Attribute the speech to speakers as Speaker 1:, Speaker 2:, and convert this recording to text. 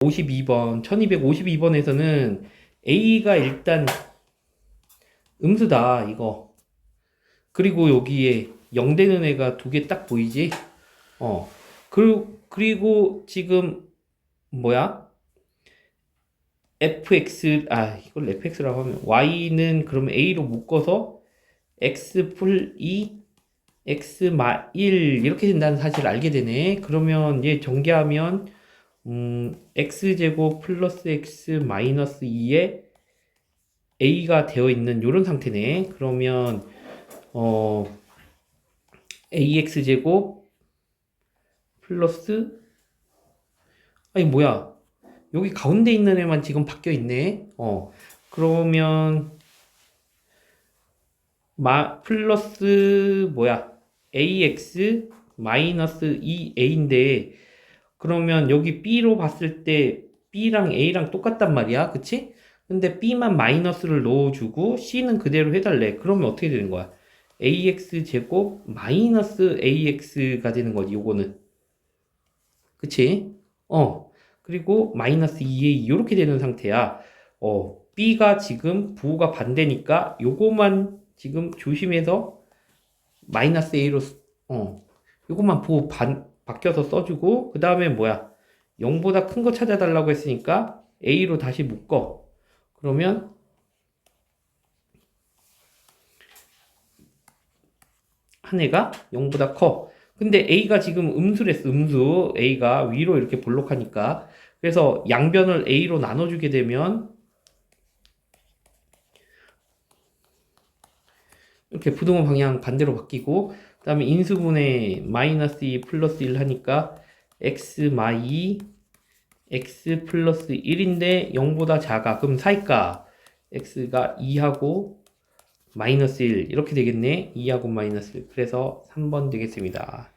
Speaker 1: 52번, 1252번에서는 A가 일단 음수다, 이거. 그리고 여기에 0 되는 애가 두 개 딱 보이지? 어. 그리고, 그리고 지금, 뭐야? fx, 아, 이걸 fx라고 하면, y는 그러면 a로 묶어서 x 풀 2, x 마 1, 이렇게 된다는 사실을 알게 되네. 그러면 얘 전개하면, 음, x제곱 플러스 x 마이너스 2에 a가 되어 있는 이런 상태네. 그러면, 어, ax제곱 플러스, 아니, 뭐야. 여기 가운데 있는 애만 지금 바뀌어 있네. 어, 그러면, 마, 플러스, 뭐야. ax 마이너스 2a인데, 그러면 여기 b로 봤을 때 b랑 a랑 똑같단 말이야. 그치? 근데 b만 마이너스를 넣어주고 c는 그대로 해달래. 그러면 어떻게 되는 거야? ax 제곱 마이너스 ax가 되는 거지, 요거는. 그치? 어. 그리고 마이너스 2a 이렇게 되는 상태야. 어, b가 지금 부호가 반대니까 요거만 지금 조심해서 마이너스 a로 쓰- 어, 요거만 부호 반 바뀌어서 써주고 그 다음에 뭐야? 0보다 큰 거 찾아달라고 했으니까 a로 다시 묶어. 그러면 한 애가 0보다 커. 근데 a가 지금 음수랬어. 음수. a가 위로 이렇게 볼록하니까. 그래서 양변을 a로 나눠주게 되면 이렇게 부등호 방향 반대로 바뀌고 그 다음에 인수분해 마이너스 2 플러스 1 하니까 x 마이 x 플러스 1인데 0보다 작아. 그럼 사이가 x가 2하고 마이너스 1 이렇게 되겠네. 2하고 마이너스 1. 그래서 3번 되겠습니다.